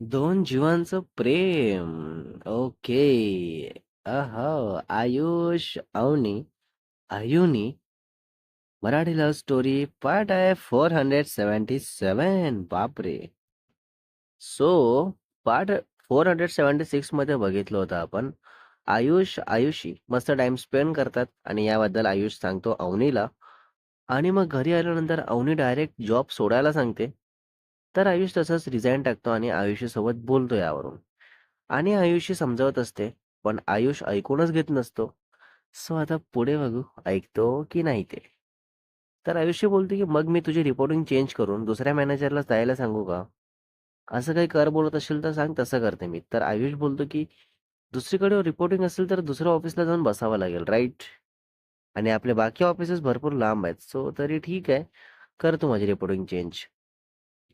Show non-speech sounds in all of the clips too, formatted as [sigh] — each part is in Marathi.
दोन जीवांचं प्रेम. ओके. अह Ayush, Avani, Ayuni, Marathi love story part आहे 477. बापरे! सो पार्ट 476 मध्ये बघितलं होतं आपण. आयुष, आयुषी मस्त टाइम स्पेंड करतात आणि याबद्दल आयुष सांगतो अवनीला आणि मग घरी आल्यानंतर अवनी डायरेक्ट जॉब सोडायला सांगते. तर आयुष तसंच रिझाईन टाकतो आणि आयुषीसोबत बोलतो यावरून. आणि आयुषी समजावत असते, पण आयुष ऐकूनच घेत नसतो. सो आता पुढे बघू ऐकतो की नाही ते. तर आयुष्य बोलते, की "मग मी तुझी रिपोर्टिंग चेंज करून दुसऱ्या मॅनेजरला जायला सांगू का? असं काही कर बोलत असेल तर सांग तसं करते मी." तर आयुष बोलतो, की "दुसरीकडे रिपोर्टिंग असेल तर दुसऱ्या ऑफिसला जाऊन बसावं लागेल, राईट आणि आपले बाकी ऑफिसेस भरपूर लांब आहेत. सो तरी ठीक आहे, कर तू माझी रिपोर्टिंग चेंज."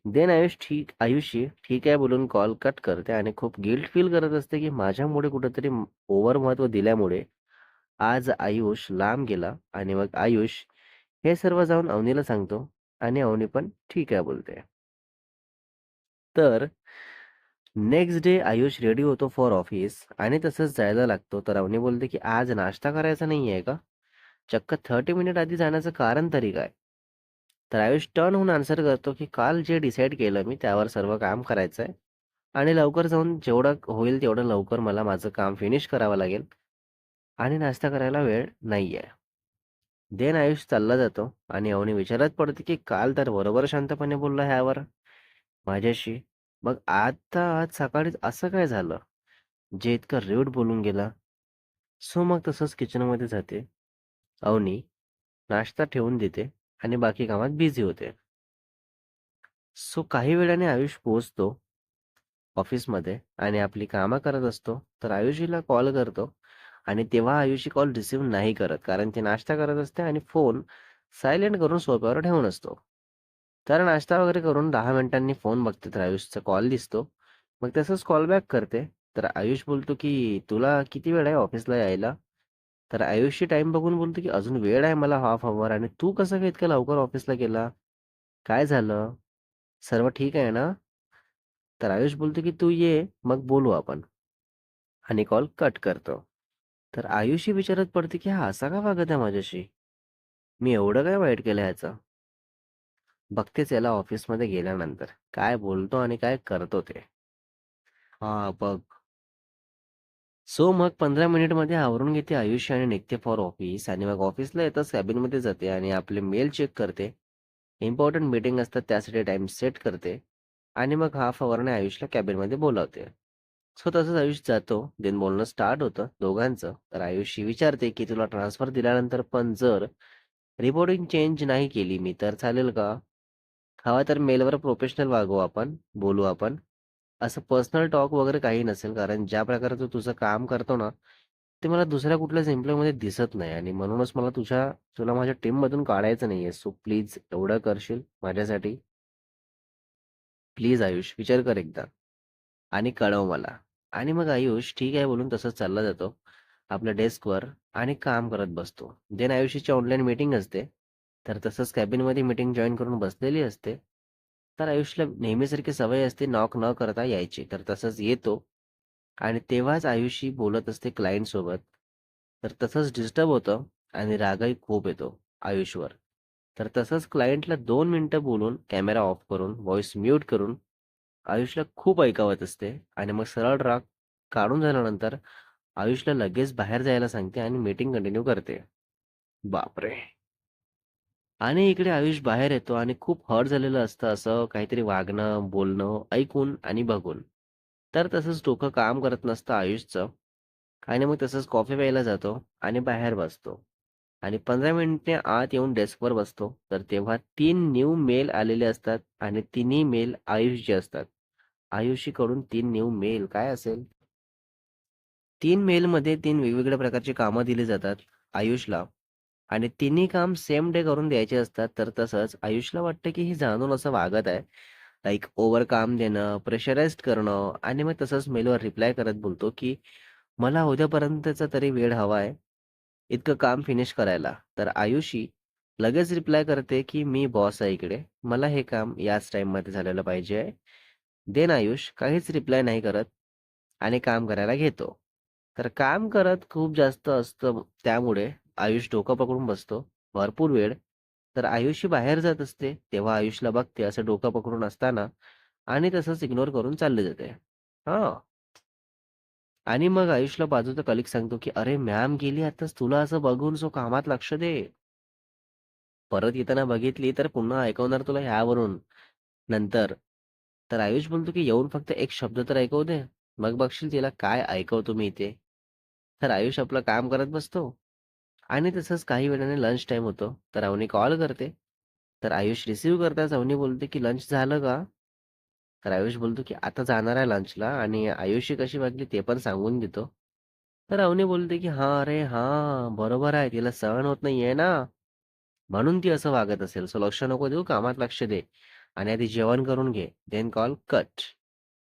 देन आयुष ठीक आयुषी ठीक आहे बोलून कॉल कट करते आणि खूप गिल्ट फील करत असते, की माझ्यामुळे कुठेतरी ओव्हर महत्त्व दिल्यामुळे आज आयुष लांब गेला आणि मग आयुष हे सर्व जाऊन अवनीला सांगतो आणि अवनी पण ठीक आहे बोलते. तर नेक्स्ट डे आयुष रेडी होतो फॉर ऑफिस आणि तसंच जायला लागतो. तर अवनी बोलते, की "आज नाश्ता करायचा नाहीये का? चक्क 30 मिनिट आधी जाण्याचं कारण तरी काय?" तर आयुष टर्न होऊन आन्सर करतो, की "काल जे डिसाईड केलं मी त्यावर सर्व काम करायचं आहे आणि लवकर जाऊन जेवढं होईल तेवढं लवकर मला माझं काम फिनिश करावं लागेल आणि नाश्ता करायला वेळ नाही आहे देन आयुष चालला जातो आणि अवनी विचारात पडते, की "काल तर बरोबर शांतपणे बोलला ह्यावर माझ्याशी. मग आता आज सकाळीच असं काय झालं, जे इतकं रूड बोलून गेला?" सो मग तसंच किचनमध्ये जाते. अवनी नाश्ता ठेवून देते आणि बाकी कामात बिझी होते. सो काही वेळाने आयुष पोहोचतो ऑफिसमध्ये आणि आपली कामं करत असतो. तर आयुषीला कॉल करतो आणि तेव्हा आयुषी कॉल रिसीव्ह नाही करत. कारण ती नाश्ता करत असते आणि फोन सायलेंट करून सोप्यावर ठेवून असतो. तर नाश्ता वगैरे करून दहा मिनिटांनी फोन बघते तर आयुषचा कॉल दिसतो. मग तसंच कॉल बॅक करते. तर आयुष बोलतो, की "तुला किती वेळ आहे ऑफिसला यायला?" तर आयुष्य टाइम बघून बोलतो, की "अजून वेळ आहे मला हाफ अवर आणि तू कसं काय इतक्या लवकर ऑफिसला गेला? काय झालं? सर्व ठीक आहे ना?" तर आयुष बोलतो, की "तू ये, मग बोलू आपण." आणि कॉल कट करतो. तर आयुषी विचारत पडते, की हा असा का वागत आहे माझ्याशी? मी एवढं काय वाईट केलं ह्याचं? बघतेच याला ऑफिसमध्ये गेल्यानंतर. काय बोलतो आणि काय करतो ते. हा बघ. सो मग 15 मिनिटमध्ये आवरून घेते आयुष्य आणि निघते फॉर ऑफिस आणि मग ऑफिसला येताच कॅबिनमध्ये जाते आणि आपले मेल चेक करते. इम्पॉर्टंट मीटिंग असतात त्यासाठी टाईम सेट करते आणि मग हाफ अवरने आयुषला कॅबिनमध्ये बोलावते. सो तसंच आयुष जातो. देन बोलणं स्टार्ट होतं दोघांचं. तर आयुषी विचारते, की "तुला ट्रान्सफर दिल्यानंतर पण जर रिपोर्टिंग चेंज नाही केली मी तर चालेल का? हवा तर मेलवर प्रोफेशनल वागू आपण, बोलू आपण. असं पर्सनल टॉक वगैरे काही नसेल. कारण ज्या प्रकारे तू तुझं काम करतो ना, ते मला दुसऱ्या कुठल्याच एम्प्लॉयीमध्ये दिसत नाही आणि म्हणूनच मला तुझ्या तुला माझ्या टीममधून काढायचं नाहीये. सो प्लीज एवढं करशील माझ्यासाठी?" "प्लीज आयुष विचार कर एकदा आणि कळव मला." आणि मग आयुष ठीक आहे बोलून तसंच चालला जातो आपल्या डेस्कवर आणि काम करत बसतो. देन आयुषीची ऑनलाईन मीटिंग असते. तर तसंच कॅबिनमध्ये मीटिंग जॉईन करून बसलेली असते. तर आयुष्याला नेहमीसारखी सवय असते नॉक न करता यायची. तर तसंच येतो आणि तेव्हाच आयुषी बोलत असते क्लायंट सोबत तर तसंच डिस्टर्ब होतं आणि रागही खूप येतो आयुषवर. तर तसंच क्लायंटला दोन मिनटं बोलून कॅमेरा ऑफ करून, व्हॉइस म्यूट करून आयुषला खूप ऐकावत असते आणि मग सरळ राग काढून झाल्यानंतर आयुषला लगेच बाहेर जायला सांगते आणि मीटिंग कंटिन्यू करते. बापरे! आणि इकडे आयुष बाहेर येतो आणि खूप हर्ट झालेलं असतं असं काहीतरी वागणं, बोलणं ऐकून आणि बघून. तर तसंच डोकं काम करत नसतं आयुषचं आणि मग तसंच कॉफी प्यायला जातो आणि बाहेर बसतो आणि 15 मिनिटने आत येऊन डेस्कवर बसतो. तर तेव्हा तीन न्यू मेल आलेले असतात आणि तिन्ही मेल आयुषचे असतात. आयुषीकडून तीन न्यू मेल काय असेल? तीन मेलमध्ये तीन वेगवेगळ्या प्रकारची कामं दिली जातात आयुषला आणि तिन्ही काम सेम डे करून द्यायचे असतात. तर तसंच आयुषला वाटतं, की ही जाणून असं वागत आहे. लाइक ओव्हर काम देणं, प्रेशराइज्ड करणं आणि मग तसंच मेलवर रिप्लाय करत बोलतो, की "मला उद्यापर्यंतचा तरी वेळ हवा आहे, इतकं काम फिनिश करायला." तर आयुषी लगेच रिप्लाय करते, की "मी बॉस आहे इकडे. मला हे काम याच टाईममध्ये झालेलं पाहिजे आहे. देन आयुष काहीच रिप्लाय नाही करत आणि काम करायला घेतो. तर काम करत खूप जास्त असतं त्यामुळे आयुष डोकं पकडून बसतो भरपूर वेळ. तर आयुषी बाहेर जात असते. तेव्हा आयुषला बघते असं डोकं पकडून असताना आणि तसंच इग्नोर करून चालले जाते. हा आणि मग आयुषला बाजूचा कलीग सांगतो, की "अरे मॅम गेली आताच तुला असं बघून सो कामात लक्ष दे." परत येताना बघितली तर पुन्हा ऐकवणार तुला ह्यावरून नंतर. तर आयुष बोलतो, की "येऊन फक्त एक शब्द तर ऐकवू दे. मग बघशील तिला काय ऐकवतो मी इथे." तर आयुष आपलं काम करत बसतो आणि तसंच काही वेळाने लंच टाईम होतो. तर अवनी कॉल करते. तर आयुष रिसीव्ह करताच अवनी बोलते, की "लंच झालं का?" तर आयुष बोलतो, की "आता जाणार आहे लंचला" आणि आयुषी कशी वागली ते पण सांगून देतो. तर अवनी बोलते, की हा अरे हा बरोबर आहे. तिला सहन होत नाहीये ना, म्हणून ती असं वागत असेल. सो लक्ष नको देऊ, कामात लक्ष दे आणि आधी जेवण करून घे. Then call cut."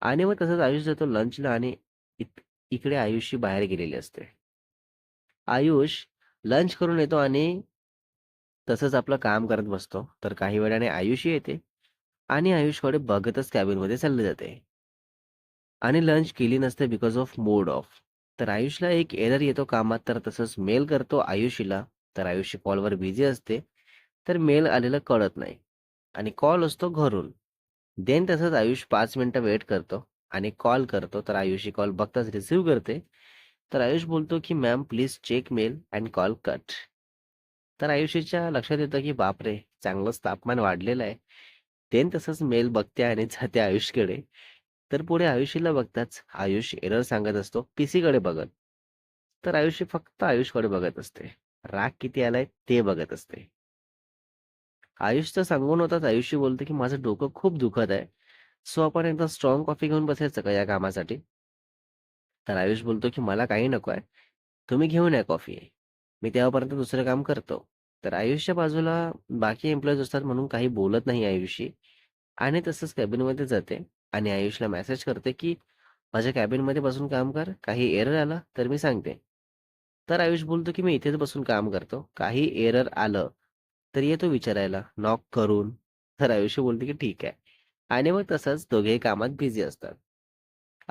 आणि मग तसंच आयुष जातो लंचला आणि इकडे आयुषी बाहेर गेलेली असते. आयुष लंच करून येतो आणि तसंच आपलं काम करत बसतो. तर काही वेळाने आयुषी येते आणि आयुषकडे बघतच कॅबिनमध्ये चालले जाते. आणि लंच केली नसते बिकॉज ऑफ मूड ऑफ. तर आयुषला एक एरर येतो कामात, तर तसंच मेल करतो आयुषीला. तर आयुषी कॉलवर बिझी असते. तर मेल आलेलं कळत नाही आणि कॉल असतो घरून. देन तसंच आयुष 5 मिनिटं वेट करतो आणि कॉल करतो. तर आयुषी कॉल बघताच रिसीव्ह करते. तर आयुष बोलतो, की "ma'am please check mail and call cut." तर आयुषीच्या लक्षात येतं, की बापरे! चांगलंच तापमान वाढलेलं आहे. देन तसंच मेल बघते आणि जाते आयुषकडे. तर पुढे आयुषीला बघताच आयुष एरर सांगत असतो पीसीकडे बघत. तर आयुषी फक्त आयुषकडे बघत असते. राग किती आलाय ते बघत असते. आयुषचं सांगून होताच आयुषी बोलते, की "माझं डोकं खूप दुखत आहे. सो आपण एकदा स्ट्रॉंग कॉफी घेऊन बसायचं का या कामासाठी?" तर आयुष बोलतो, की "मला काही नको आहे. तुम्ही घेऊन या कॉफी. मी तेव्हापर्यंत दुसरं काम करतो." तर आयुषच्या बाजूला बाकी एम्प्लॉईज असतात म्हणून काही बोलत नाही आयुषी आणि तसंच कॅबिनमध्ये जाते आणि आयुषला मेसेज करते, की "माझ्या कॅबिनमध्ये बसून काम कर. काही एरर आला तर मी सांगते." तर आयुष बोलतो, की "मी इथेच बसून काम करतो. काही एरर आलं तर येतो विचारायला नॉक करून." तर आयुषी बोलते, की "ठीक आहे." आणि मग तसंच दोघेही कामात बिझी असतात.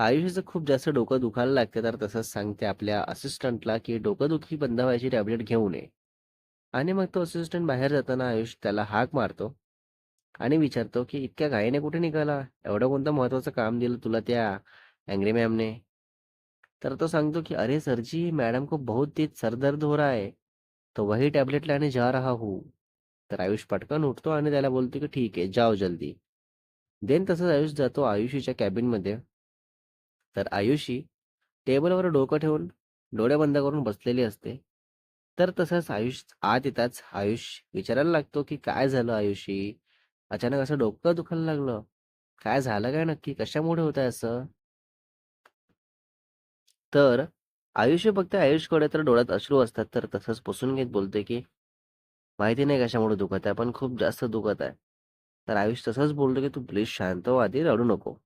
आयुष्याचं खूप जास्त डोकं दुखायला लागते, तर तसंच सांगते आपल्या असिस्टंटला, की "डोकंदुखी बंद व्हायची टॅबलेट घेऊ नये आणि मग तो असिस्टंट बाहेर जाताना आयुष त्याला हाक मारतो आणि विचारतो, की "इतक्या घाईने कुठे निघाला? एवढं कोणतं महत्त्वाचं काम दिलं तुला त्या अँग्री मॅमने?" तर तो सांगतो, की "अरे सर जी, को बहुत तेज सर दर्द हो रहा है, तो वही टॅबलेट लाने जा रहा हूँ." तर आयुष पटकन उठतो आणि त्याला बोलतो, की "ठीक आहे, जाओ जल्दी." देन तसंच आयुष जातो आयुषीच्या कॅबिनमध्ये. तर आयुषी टेबलवर डोकं ठेवून डोळे बंद करून बसलेली असते. तर तसंच आयुष आत येताच आयुष विचारायला लागतो, की "काय झालं आयुषी? अचानक असं डोकं दुखायला लागलं? काय झालं काय नक्की? कशामुळे होतंय असं?" तर आयुष्य बघते आयुषकडे तर डोळ्यात अश्रू असतात. तर तसंच पुसून घेत बोलते, की "माहिती नाही कशामुळे दुखत आहे, पण खूप जास्त दुखत आहे." तर आयुष तसंच बोलतो, की "तू प्लीज शांत हो, आधी, रडू नको."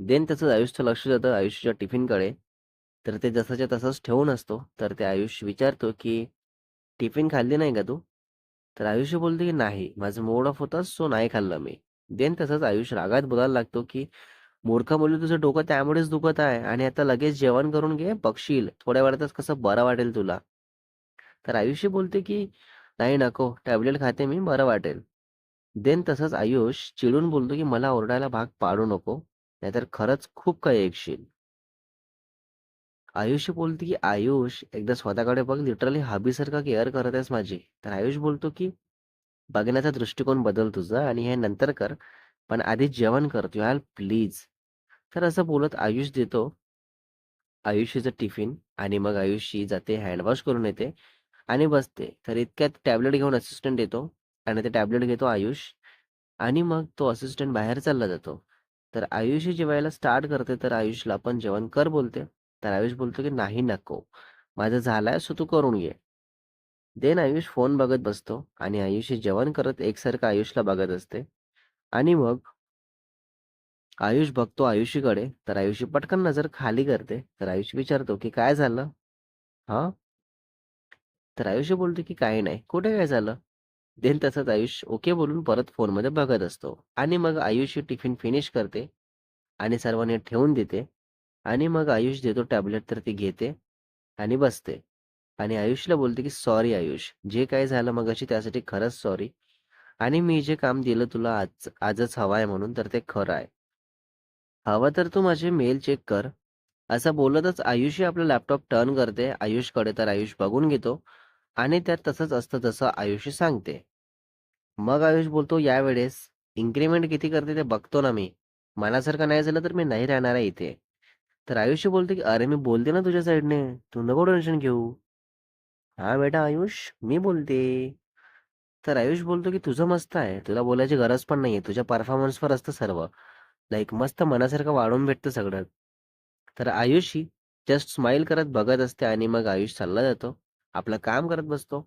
देन त्याचं आयुष्य लक्ष जातं आयुष्याच्या टिफिनकडे. तर ते जसंच्या तसंच ठेवून असतो. तर ते आयुष्य विचारतो, की "टिफिन खाल्ली नाही का तू?" तर आयुष्य बोलतो, की "नाही, माझं मूड ऑफ होतं, सो नाही खाल्लं मी." देन तसंच आयुष्य रागात बोलायला लागतो, की "मूर्खा मुली तुझं डोकं त्यामुळेच दुखत आहे आणि आता लगेच जेवण करून घे, बघशील थोड्या वेळातच कसं बरं वाटेल तुला." तर आयुष्य बोलते, की "नाही नको, टॅबलेट खाते मी, बरं वाटेल." देन तसंच आयुष चिडून बोलतो, की "मला ओरडायला भाग पाडू नको, नाहीतर खरंच खूप काही ऐकशील." आयुषी बोलते, की "आयुष, एकदा स्वतःकडे बघ, लिटरली हबीसारखं केअर करत आहेस माझी." तर आयुष बोलतो, की "बघण्याचा दृष्टिकोन बदल तुझा आणि हे नंतर कर, पण आधी जेवण कर तू यार प्लीज." तर असं बोलत आयुष देतो आयुषीचं टिफिन आणि मग आयुषी जाते हँडवॉश करून येते आणि बसते. तर इतक्यात टॅबलेट घेऊन असिस्टंट येतो आणि ते टॅबलेट घेतो आयुष आणि मग तो असिस्टंट बाहेर चालला जातो. तर आयुषी जेवायला स्टार्ट करते, तर आयुषला आपण जेवण कर बोलते. तर आयुष बोलतो, की "नाही नको. माझं झालाय सो तू करून घे." देन आयुष फोन बघत बसतो आणि आयुषी जेवण करत एकसारखं आयुषला बघत असते आणि मग आयुष बघतो आयुषीकडे, तर आयुषी पटकन नजर खाली करते. तर आयुष विचारतो, की "काय झालं?" हा तर आयुष्य बोलतो, की "काही नाही." "कुठे काय झालं?" देन तसंच आयुष ओके बोलून परत फोनमध्ये बघत असतो. आणि मग आयुष टिफिन फिनिश करते आणि सर्वांनी ठेवून देते. आणि मग आयुष देतो टॅबलेट तर ती घेते आणि बसते. आणि आयुषला बोलते की सॉरी आयुष जे काही झालं मगाशी त्यासाठी खरंच सॉरी. आणि मी जे काम दिलं तुला आज आजच हवं आहे म्हणून तर ते खरं आहे. हवं तर तू माझे मेल चेक कर. असं बोलतच आयुषही आपला लॅपटॉप टर्न करते. आयुषकडे तर आयुष बघून घेतो. आणि त्यात तसंच असतं तसं आयुषी सांगते. मग आयुष बोलतो यावेळेस इन्क्रीमेंट किती करते ते बघतो ना मी. मनासारखं नाही झालं तर मी नाही राहणार आहे इथे. तर आयुष्य बोलते की अरे मी बोलते ना तुझ्या साईडने. तू नको टेन्शन घेऊ. हा बेटा आयुष मी बोलते. तर आयुष बोलतो की तुझं मस्त आहे. तुला बोलायची गरज पण नाहीये. तुझ्या परफॉर्मन्सवर असतं सर्व. लाईक मस्त मनासारखं वाढून भेटतं सगळं. तर आयुषी जस्ट स्माइल करत बघत असते आणि मग आयुष चालला जातो. आपलं काम करत बसतो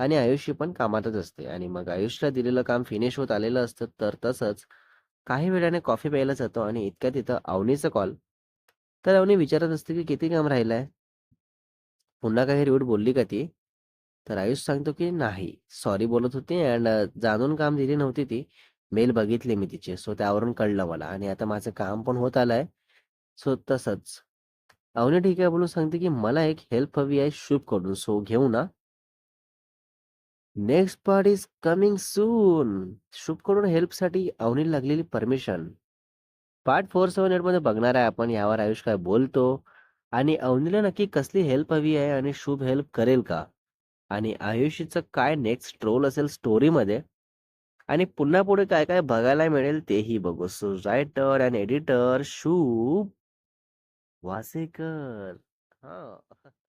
आणि आयुष्य पण कामातच असते आणि मग आयुष्याला दिलेलं काम फिनिश होत आलेलं असतं तर तसंच काही वेळाने कॉफी प्यायला जातो आणि इतक्या तिथं अवनीचा कॉल तर अवनी विचारत असते की किती काम राहिलंय? पुन्हा काही रूट बोलली का ती? तर आयुष सांगतो की नाही सॉरी बोलत होती अँड जाणून काम दिली नव्हती ती. मेल बघितले मी तिचे सो त्यावरून कळलं मला आणि आता माझं काम पण होत आलंय. सो तसंच. हो अवनी ठीक आहे. बोलून सांगते की मला एक हेल्प हवी आहे शुभकडून. सो घेऊ ना. Next part is coming soon शुभकडून हेल्पसाठी अवनीला लागलेली परमिशन पार्ट फोर सेवन एटमध्ये बघणार आहे आपण यावर आयुष काय बोलतो. आणि अवनीला नक्की कसली हेल्प हवी आहे आणि शुभ हेल्प करेल का? आणि आयुषीचं काय नेक्स्ट रोल असेल स्टोरीमध्ये आणि पुन्हा पुढे काय काय बघायला मिळेल तेही बघू. सो रायटर अँड एडिटर शुभ वासेकर हा [laughs]